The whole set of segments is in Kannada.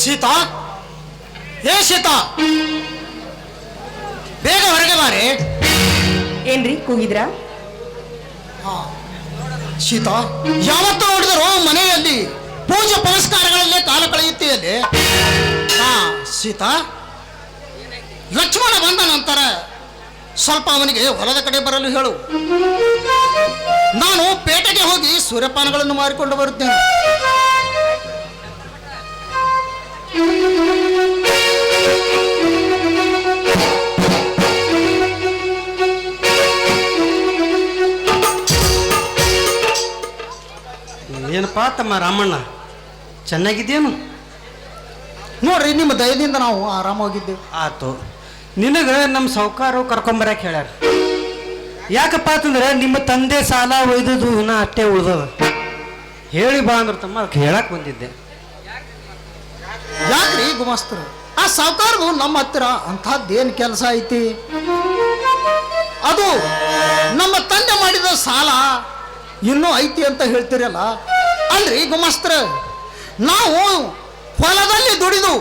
ಸೀತಾ ಏ ಸೀತಾ ಬೇಗ ಹೊರಗೆ ಬಾರೆ. ಏನ್ರಿ ಕೂಗಿದ್ರಾ? ಸೀತಾ ಯಾವತ್ತು ನೋಡಿದ್ರು ಮನೆಯಲ್ಲಿ ಪೂಜೆ ಪುರಸ್ಕಾರಗಳಲ್ಲೇ ಕಾಲ ಕಳೆಯುತ್ತೀಯಲ್ಲಿ ಹಾ ಸೀತಾ ಲಕ್ಷ್ಮಣ ಬಂದ ನಂತರ ಸ್ವಲ್ಪ ಅವನಿಗೆ ಹೊಲದ ಕಡೆ ಬರಲು ಹೇಳು. ನಾನು ಪೇಟೆಗೆ ಹೋಗಿ ಸೂರ್ಯಪಾನಗಳನ್ನು ಮಾರಿಕೊಂಡು ಬರುತ್ತೇನೆ. ಏನಪ್ಪಾ ತಮ್ಮ ರಾಮಣ್ಣ? ಚೆನ್ನಾಗಿದ್ದೇನು ನೋಡ್ರಿ ನಿಮ್ಮ ದಯದಿಂದ ನಾವು ಆರಾಮಾಗಿದ್ದೇವೆ ಆತು. ನಿನಗೆ ನಮ್ಮ ಸಾವುಕಾರು ಕರ್ಕೊಂಬರಕ್ಕೆ ಹೇಳ್ಯಾರ. ಯಾಕಪ್ಪ ಅಂತಂದ್ರೆ ನಿಮ್ಮ ತಂದೆ ಸಾಲ ಒಯ್ದದು ನಾ ಅಷ್ಟೇ ಉಳ್ದದ. ಹೇಳಿ ಬಾ ಅಂದ್ರೆ ತಮ್ಮ ಅದಕ್ಕೆ ಹೇಳಕ್ ಬಂದಿದ್ದೆ. ಗುಮಾಸ್ತರು ಆ ಸಾವುಕಾರದು ನಮ್ಮ ಹತ್ತಿರ ಅಂಥದ್ದೇನು ಕೆಲಸ ಐತಿ? ಅದು ನಮ್ಮ ತಂದೆ ಮಾಡಿದ ಸಾಲ ಇನ್ನೂ ಐತಿ ಅಂತ ಹೇಳ್ತೀರಲ್ಲ? ಅಲ್ರಿ ಗುಮಾಸ್ತರ, ನಾವು ಹೊಲದಲ್ಲಿ ದುಡಿದು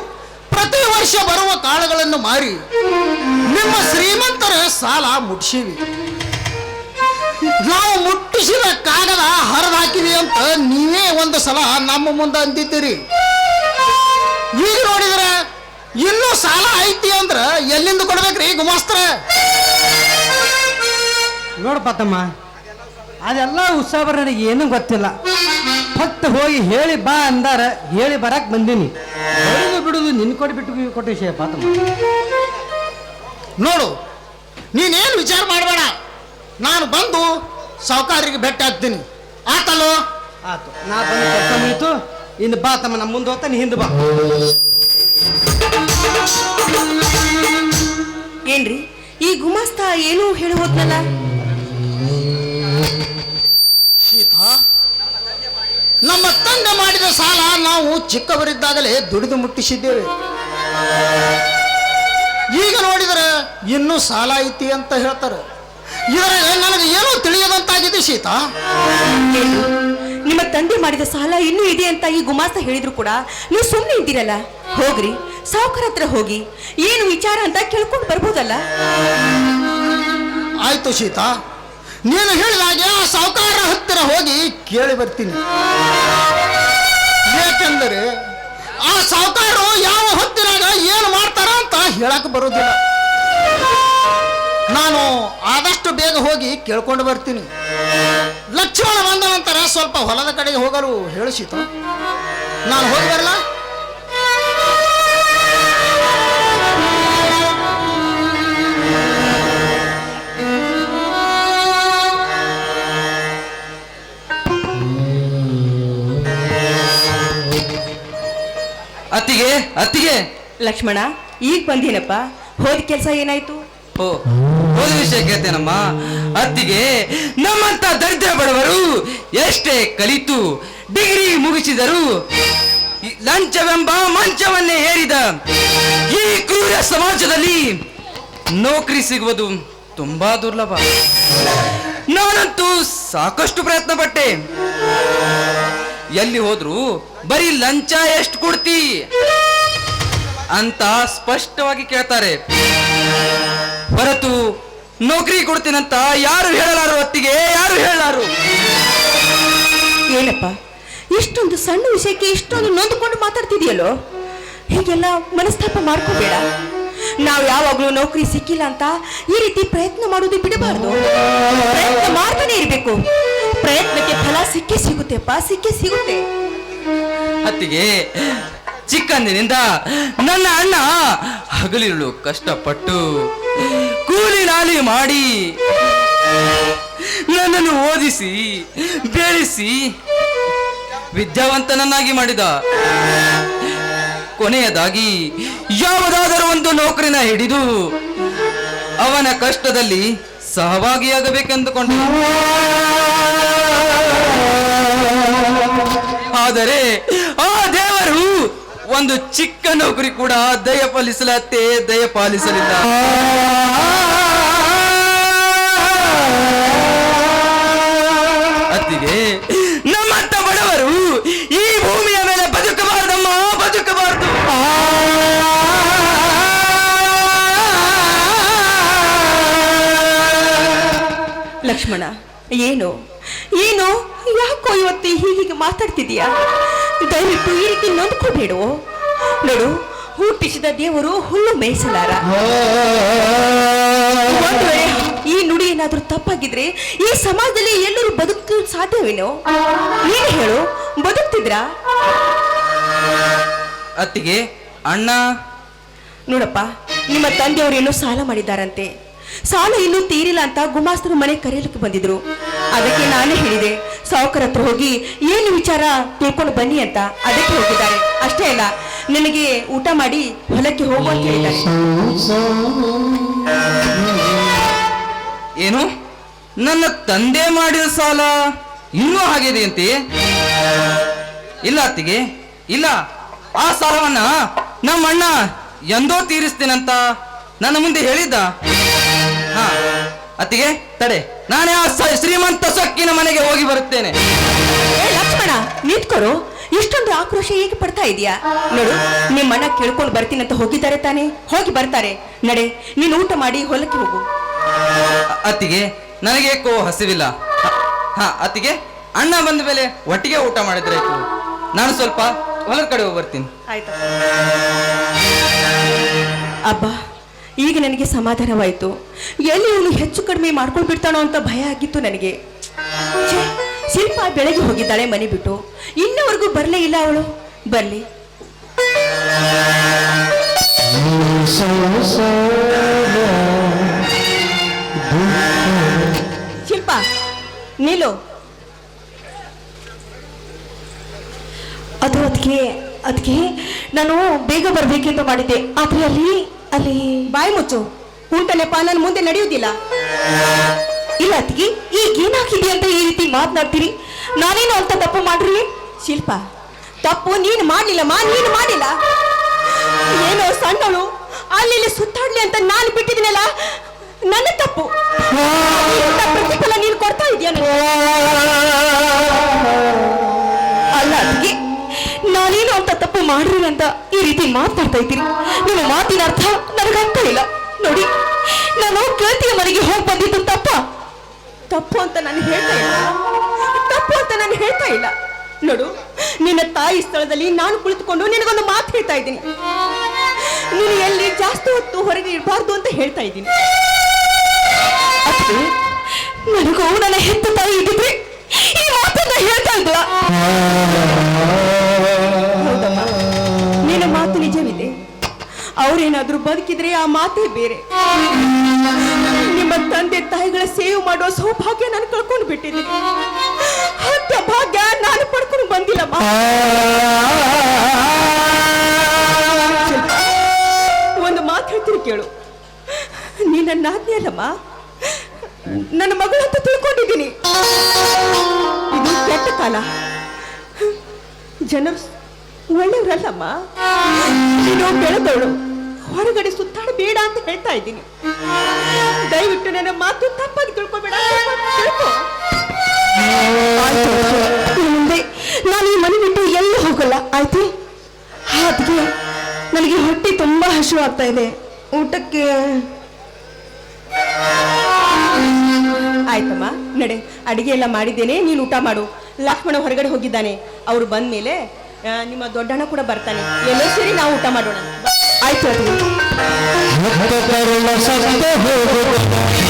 ಪ್ರತಿ ವರ್ಷ ಬರುವ ಕಾಳುಗಳನ್ನು ಮಾರಿ ನಿಮ್ಮ ಶ್ರೀಮಂತರ ಸಾಲ ಮುಟ್ಸೀವಿ. ನಾವು ಮುಟ್ಟಿಸಿದ ಕಾಗದ ಹರಿದಾಕಿವಿ ಅಂತ ನೀವೇ ಒಂದು ಸಲ ನಮ್ಮ ಮುಂದೆ ಅಂದಿದ್ದೀರಿ. ಈಗ ನೋಡಿದ್ರೆ ಇನ್ನೂ ಸಾಲ ಐತಿ ಅಂದ್ರ ಎಲ್ಲಿಂದ ಕೊಡ್ಬೇಕ್ರಿ ಗುಮಾಸ್ತ್ರ? ನೋಡಪ್ಪ ತಮ್ಮ ಅದೆಲ್ಲ ಉತ್ಸಾಹ ನನಗೆ ಏನೂ ಗೊತ್ತಿಲ್ಲ. ಫಕ್ತ ಹೋಗಿ ಹೇಳಿ ಬಾ ಅಂದಾರ ಹೇಳಿ ಬರಕ್ ಬಂದೀನಿ. ಬರೋದು ಬಿಡುದು ನಿನ್ ಕೊಟ್ಟು ಬಿಟ್ಟು ಕೊಟ್ಟ ವಿಷಯ ಪಾತಮ್ಮ ನೋಡು ನೀನೇನು ವಿಚಾರ ಮಾಡಬೇಡ. ನಾನು ಬಂದು ಸಾವುಕಾರರಿಗೆ ಭೇಟಿ ಆಗ್ತೀನಿ. ಆತಲ್ಲೋ? ಆತು ನಾ ಬಂದು ಕೆಲಸ ಮುಗೀತು ಇನ್ನು ಬಾ ತಮ್ಮ ನಮ್ಮ ಮುಂದೆ ಹೋಗ್ತಾ ನೀ ಹಿಂದೆ ಬಾ. ಏನ್ರಿ ಈ ಗುಮಾಸ್ತ ಏನೂ ಹೇಳಿ ಹೋದ್ನಲ್ಲ ಸೀತಾ ನಮ್ಮ ತಂದೆ ಮಾಡಿದ ಸಾಲ ನಾವು ಚಿಕ್ಕವರಿದ್ದಾಗಲೇ ದುಡಿದು ಮುಟ್ಟಿಸಿದ್ದೇವೆ. ಈಗ ನೋಡಿದರೆ ಇನ್ನೂ ಸಾಲ ಐತಿ ಅಂತ ಹೇಳ್ತಾರೆ. ಇದರ ನನಗೆ ಏನೂ ತಿಳಿಯದಂತಾಗಿದೆ ಸೀತಾ. ನಿಮ್ಮ ತಂದೆ ಮಾಡಿದ ಸಾಲ ಇನ್ನೂ ಇದೆ ಅಂತ ಈ ಗುಮಾಸ್ತ ಹೇಳಿದ್ರು ಕೂಡ ನೀವು ಸುಮ್ಮನೆ ಇದ್ದೀರಲ್ಲ? ಹೋಗ್ರಿ ಸಾವುಕಾರ ಹತ್ರ ಹೋಗಿ ಏನು ವಿಚಾರ ಅಂತ ಕೇಳ್ಕೊಂಡು ಬರ್ಬೋದಲ್ಲ? ಆಯ್ತು ಸೀತಾ, ನೀನು ಹೇಳಿದ ಹಾಗೆ ಆ ಸಾವುಕಾರ ಹತ್ತಿರ ಹೋಗಿ ಕೇಳಿ ಬರ್ತೀನಿ. ಏಕೆಂದರೆ ಆ ಸಾವುಕಾರರು ಯಾವ ಹೊತ್ತಿನಾಗ ಏನು ಮಾಡ್ತಾರ ಅಂತ ಹೇಳಕ್ ಬರೋದಿಲ್ಲ ನಾನು ಆದಷ್ಟು ಬೇಗ ಹೋಗಿ ಕೇಳ್ಕೊಂಡು ಬರ್ತೀನಿ. ಲಕ್ಷ್ಮಣ ಬಂದ ನಂತರ ಸ್ವಲ್ಪ ಹೊಲದ ಕಡೆಗೆ ಹೋಗಲು ಹೇಳಿಸಿತು ಸೀತಾ. ನಾನು ಹೋಗಿ ಬರಲ್ಲ ಅತ್ತಿಗೆ ಅತ್ತಿಗೆ. ಲಕ್ಷ್ಮಣ ಈಗ ಬಂದೀನಪ್ಪ. ಹೋದ ಕೆಲಸ ಏನಾಯ್ತು? ಓ ಹೋದ ವಿಷಯ ಕೇಳ್ತೇನಮ್ಮ. ಅತ್ತಿಗೆ ನಮ್ಮಂತ ದರಿದ್ರ ಬಡವರು ಎಷ್ಟೇ ಕಲಿತು ಡಿಗ್ರಿ ಮುಗಿಸಿದರು ಲಂಚವೆಂಬ ಮಂಚವನ್ನೇ ಏರಿದ ಈ ಕ್ರೂರ ಸಮಾಜದಲ್ಲಿ ನೌಕರಿ ಸಿಗುವುದು ತುಂಬಾ ದುರ್ಲಭ. ನಾನಂತೂ ಸಾಕಷ್ಟು ಪ್ರಯತ್ನ ಪಟ್ಟೆ ಎಲ್ಲಿ ಹೋದ್ರು ಬರೀ ಲಂಚ ಎಷ್ಟು ಕೊಡ್ತಿ? ಅಂತ ಸ್ಪಷ್ಟವಾಗಿ ಕೇಳ್ತಾರೆ. ಹೊರತು ನೌಕರಿ ಕೊಡ್ತೀನಂತ ಯಾರು ಹೇಳಲಾರು ಹೊತ್ತಿಗೆ ಯಾರು ಹೇಳಲಾರು? ಏನಪ್ಪ, ಇಷ್ಟೊಂದು ಸಣ್ಣ ವಿಷಯಕ್ಕೆ ಇಷ್ಟೊಂದು ನೊಂದುಕೊಂಡು ಮಾತಾಡ್ತಿದೆಯಲ್ಲೋ? ಹೀಗೆಲ್ಲ ಮನಸ್ತಾಪ ಮಾಡ್ಕೋಬೇಡ. ನಾವು ಯಾವಾಗಲೂ ನೌಕರಿ ಸಿಕ್ಕಿಲ್ಲ ಅಂತ ಈ ರೀತಿ ಪ್ರಯತ್ನ ಮಾಡೋದು ಬಿಡಬಾರ್ದು. ಪ್ರಯತ್ನ ಮಾಡ್ತಾನೆ ಇರಬೇಕು. ಪ್ರಯತ್ನಕ್ಕೆ ಫಲ ಸಿಕ್ಕೇ ಸಿಗುತ್ತೆಪ್ಪ ಸಿಕ್ಕೇ ಸಿಗುತ್ತೆ. ಅತ್ತಿಗೆ, ಚಿಕ್ಕಂದಿನಿಂದ ನನ್ನ ಅಣ್ಣ ಹಗಲಿರುಳು ಕಷ್ಟಪಟ್ಟು ಕೂಲಿ ನಾಲಿ ಮಾಡಿ ನನ್ನನ್ನು ಓದಿಸಿ, ಬೆಳೆಸಿ, ವಿದ್ಯಾವಂತನನ್ನಾಗಿ ಮಾಡಿದ. ಕೊನೆಯದಾಗಿ ಯಾವುದಾದರೂ ಒಂದು ನೌಕರಿನ ಹಿಡಿದು ಅವನ ಕಷ್ಟದಲ್ಲಿ ಸಹಭಾಗಿಯಾಗಬೇಕೆಂದುಕೊಂಡ. ಆದರೆ ಆ ದೇವರು ಒಂದು ಚಿಕ್ಕ ನೌಕರಿ ಕೂಡ ದಯ ಪಾಲಿಸಲತ್ತೆ, ದಯ ಪಾಲಿಸಲಿಲ್ಲ. ಅತ್ತಿಗೆ, ನಮ್ಮಂತ ಬಡವರು ಈ ಭೂಮಿಯ ಮೇಲೆ ಬದುಕಬಾರ್ದಮ್ಮ, ಬದುಕಬಾರ್ದು. ಲಕ್ಷ್ಮಣ, ಏನು? ಏನು? ಯಾಕೋ ಇವತ್ತು ಹೀಗೆ ಮಾತಾಡ್ತಿದೀಯಾ ದಯವಿಟ್ಟು ಈ ರೀತಿ ನೊಂದ್ಕೋಬೇಡು. ನೋಡು ಹುಟ್ಟಿಸಿದ ದೇವರು ಹುಲ್ಲು ಮೇಯಿಸಲಾರ. ಒಂದು ವೇಳೆ ಈ ನುಡಿ ಏನಾದ್ರೂ ತಪ್ಪಾಗಿದ್ರೆ ಈ ಸಮಾಜದಲ್ಲಿ ಎಲ್ಲರೂ ಬದುಕಲು ಸಾಧ್ಯವೇನೋ? ನೀನು ಹೇಳು ಬದುಕ್ತಿದ್ರಾ? ಅತ್ತಿಗೆ ಅಣ್ಣ. ನೋಡಪ್ಪ ನಿಮ್ಮ ತಂದೆಯವರು ಏನೋ ಸಾಲ ಮಾಡಿದ್ದಾರಂತೆ. ಸಾಲ ಇನ್ನೂ ತೀರಿಲ್ಲ ಅಂತ ಗುಮಾಸ್ತರು ಮನೆ ಕರೆಯಲಿಕ್ಕೆ ಬಂದಿದ್ರು. ಅದಕ್ಕೆ ನಾನೇ ಹೇಳಿದೆ ಸಾವುಕರ ಹತ್ರ ಹೋಗಿ, ಏನು ವಿಚಾರ? ತಿಳ್ಕೊಂಡು ಬನ್ನಿ ಅಂತ ಅದಕ್ಕೆ ಹೋಗಿದ್ದಾರೆ. ಅಷ್ಟೇ ಅಲ್ಲ, ನಿನಗೆ ಊಟ ಮಾಡಿ ಹೊಲಕ್ಕೆ ಹೋಗು ಅಂತ ಏನು? ನನ್ನ ತಂದೆ ಮಾಡಿದ ಸಾಲ ಇನ್ನೂ ಹಾಗಿದೆಯಂತೆ ಇಲ್ಲ ಅತ್ತಿಗೆ, ಇಲ್ಲ. ಆ ಸಾಲವನ್ನ ನಮ್ಮ ಅಣ್ಣ ಎಂದೋ ತೀರಿಸ್ತೇನಂತ ನನ್ನ ಮುಂದೆ ಹೇಳಿದ್ದ? ಹಾ. ಅತ್ತಿಗೆ ತಡೆ. ನಾನೇ ಆ ಶ್ರೀಮಂತ ಸೊಕ್ಕಿನ ಮನೆಗೆ ಹೋಗಿ ಬರುತ್ತೇನೆ. ಏ ಲಕ್ಷ್ಮಣ ನಿಂತ್ಕೊರು. ಇಷ್ಟೊಂದು ಆಕ್ರೋಶ ಹೇಗೆ ಪಡ್ತಾ ಇದೀಯಾ? ನೋಡು ನಿಮ್ಮಣ್ಣ ಕೇಳ್ಕೊಂಡು ಬರ್ತೀನಿ ಅಂತ ಹೋಗಿದ್ದಾರೆ ತಾನೆ. ಹೋಗಿ ಬರ್ತಾರೆ. ನಡೆ ನೀನು ಊಟ ಮಾಡಿ ಹೊಲಕ್ಕೆ ಹೋಗು. ಅತ್ತಿಗೆ ನನಗೆ ಕೋ ಹಸಿವಿಲ್ಲ. ಹ- ಹಾ ಅತ್ತಿಗೆ ಅಣ್ಣ ಬಂದ ಮೇಲೆ ಒಟ್ಟಿಗೆ ಊಟ ಮಾಡಿದ್ರೆ ಆಯ್ತು. ನಾನು ಸ್ವಲ್ಪ ಹೊಲದ ಕಡೆ ಹೋಗಿ ಬರ್ತೀನಿ. ಆಯ್ತಾ. ಅಬ್ಬ ಈಗ ನನಗೆ ಸಮಾಧಾನವಾಯಿತು. ಎಲ್ಲಿ ಇವನು ಹೆಚ್ಚು ಕಡಿಮೆ ಮಾಡ್ಕೊಂಡು ಬಿಡ್ತಾನೋ ಅಂತ ಭಯ ಆಗಿತ್ತು ನನಗೆ. ಶಿಲ್ಪ ಬೆಳಗ್ಗೆ ಹೋಗಿದ್ದಾಳೆ ಮನೆ ಬಿಟ್ಟು. ಇನ್ನವರೆಗೂ ಬರಲೇ ಇಲ್ಲ ಅವಳು. ಬರ್ಲಿ. ಶಿಲ್ಪ ನೀಲು ಅದು ಅದಕ್ಕೆ ಅದಕ್ಕೆ ನಾನು ಬೇಗ ಬರಬೇಕೆಂದು ಮಾಡಿದ್ದೆ. ಆದರೆ ಅಲ್ಲಿ ಅಲ್ಲಿ ಬಾಯಿ ಮುಚ್ಚು. ಉಂಟನೆಪ್ಪ ನನ್ನ ಮುಂದೆ ನಡೆಯುವುದಿಲ್ಲ. ಇಲ್ಲ ಅತ್ತಿಗೆ, ಈಗ ಏನಾಗಿದೆ ಅಂತ ಈ ರೀತಿ ಮಾತನಾಡ್ತೀರಿ? ನಾನೇನು ಅಂತ ತಪ್ಪು ಮಾಡ್ರಿ? ಶಿಲ್ಪ, ತಪ್ಪು ನೀನು ಮಾಡಲಿಲ್ಲ ಮಾ, ನೀನು ಮಾಡಿಲ್ಲ. ಏನೋ ಸಣ್ಣಳು, ಅಲ್ಲಿ ಸುತ್ತಾಡ್ಲಿ ಅಂತ ನಾನು ಬಿಟ್ಟಿದ್ದೀನಲ್ಲ, ನನ್ನ ತಪ್ಪು. ಪ್ರತಿಫಲ ನೀನು ಕೊಡ್ತಾ ಇದೆಯಾ. ಅಲ್ಲ ಅದಕ್ಕೆ ನಾನೇನು ಅಂತ ತಪ್ಪು ಮಾಡ್ರಿ ಅಂತ ಈ ರೀತಿ ಮಾತಾಡ್ತಾ ಇದ್ದೀರಿ? ನಿಮ್ಮ ಮಾತಿನ ಅರ್ಥ ನನಗರ್ಥ ಇಲ್ಲ. ನೋಡಿ, ನಾನು ಕೇಳ್ತಿಯ ಮನೆಗೆ ಹೋಗಿ ಬಂದಿದ್ದು ತಪ್ಪ. ತಪ್ಪು ಅಂತ ನಾನು ಹೇಳ್ತಾ ಇಲ್ಲ. ತಪ್ಪು ಅಂತ ನಾನು ಹೇಳ್ತಾ ಇಲ್ಲ. ನೋಡು, ನಿನ್ನ ತಾಯಿ ಸ್ಥಳದಲ್ಲಿ ನಾನು ಕುಳಿತುಕೊಂಡು ನಿನಗೊಂದು ಮಾತು ಹೇಳ್ತಾ ಇದ್ದೀನಿ. ನೀನು ಎಲ್ಲಿ ಜಾಸ್ತಿ ಹೊತ್ತು ಹೊರಗೆ ಇರಬಾರ್ದು ಅಂತ ಹೇಳ್ತಾ ಇದ್ದೀನಿ. ನನಗೂ ನನ್ನ ಹೆತ್ತ ತಾಯಿ ಇದ್ದಿದ್ರೆ ಈ ಮಾತನ್ನ ಹೇಳ್ತಾ ಇದ್ದ ಅವ್ರೇನಾದ್ರೂ ಬದುಕಿದ್ರೆ ಆ ಮಾತೇ ಬೇರೆ. ನಿಮ್ಮ ತಂದೆ ತಾಯಿಗಳ ಸೇವೆ ಮಾಡುವ ಸೌಭಾಗ್ಯ ನಾನು ಕಳ್ಕೊಂಡು ಬಿಟ್ಟಿದ್ದೀನಿ. ಅಂತ ಭಾಗ್ಯ ನಾನು ಪಡ್ಕೊಂಡು ಬಂದಿಲ್ಲ ಒಂದು ಮಾತು ಹೇಳ್ತೀನಿ ಕೇಳು. ನೀ ನನ್ನ ಆಜ್ಞೆಯಲ್ಲಮ್ಮ ನನ್ನ ಮಗಳು ಅಂತ ತಿಳ್ಕೊಂಡಿದ್ದೀನಿ. ಇದು ಕೆಟ್ಟ ಕಾಲ. ಜನರು ಒಳ್ಳೆಯವರಲ್ಲಮ್ಮ ನೀನು ಬೆಳೆದವಳು ಹೊರಗಡೆ ಸುತ್ತಾಡಬೇಡ ಅಂತ ಹೇಳ್ತಾ ಇದ್ದೀನಿ. ದಯವಿಟ್ಟು ನನ್ನ ಮಾತು ತಪ್ಪಾಗಿ ತಿಳ್ಕೊಬೇಡ ಮುಂದೆ ನಾನು ಈ ಮನೆ ಬಿಟ್ಟು ಎಲ್ಲೂ ಹೋಗಲ್ಲ, ಆಯ್ತು? ಅದಕ್ಕೆ ನನಗೆ ಹೊಟ್ಟೆ ತುಂಬಾ ಹಸಿವು ಆಗ್ತಾ ಇದೆ. ಊಟಕ್ಕೆ ಆಯ್ತಮ್ಮ, ನಡೆ. ಅಡಿಗೆ ಎಲ್ಲ ಮಾಡಿದ್ದೇನೆ, ನೀನು ಊಟ ಮಾಡು. ಲಕ್ಷ್ಮಣ ಹೊರಗಡೆ ಹೋಗಿದ್ದಾನೆ. ಅವ್ರು ಬಂದ ಮೇಲೆ ನಿಮ್ಮ ದೊಡ್ಡಣ್ಣ ಕೂಡ ಬರ್ತಾನೆ. ಎಲ್ಲೋ ಸೇರಿ ನಾವು ಊಟ ಮಾಡೋಣ. ಆಯ್ತು ಅದಕ್ಕೆ ಕರುಣ ಸತ್ತ ಹೋಗುತ್ತದೆ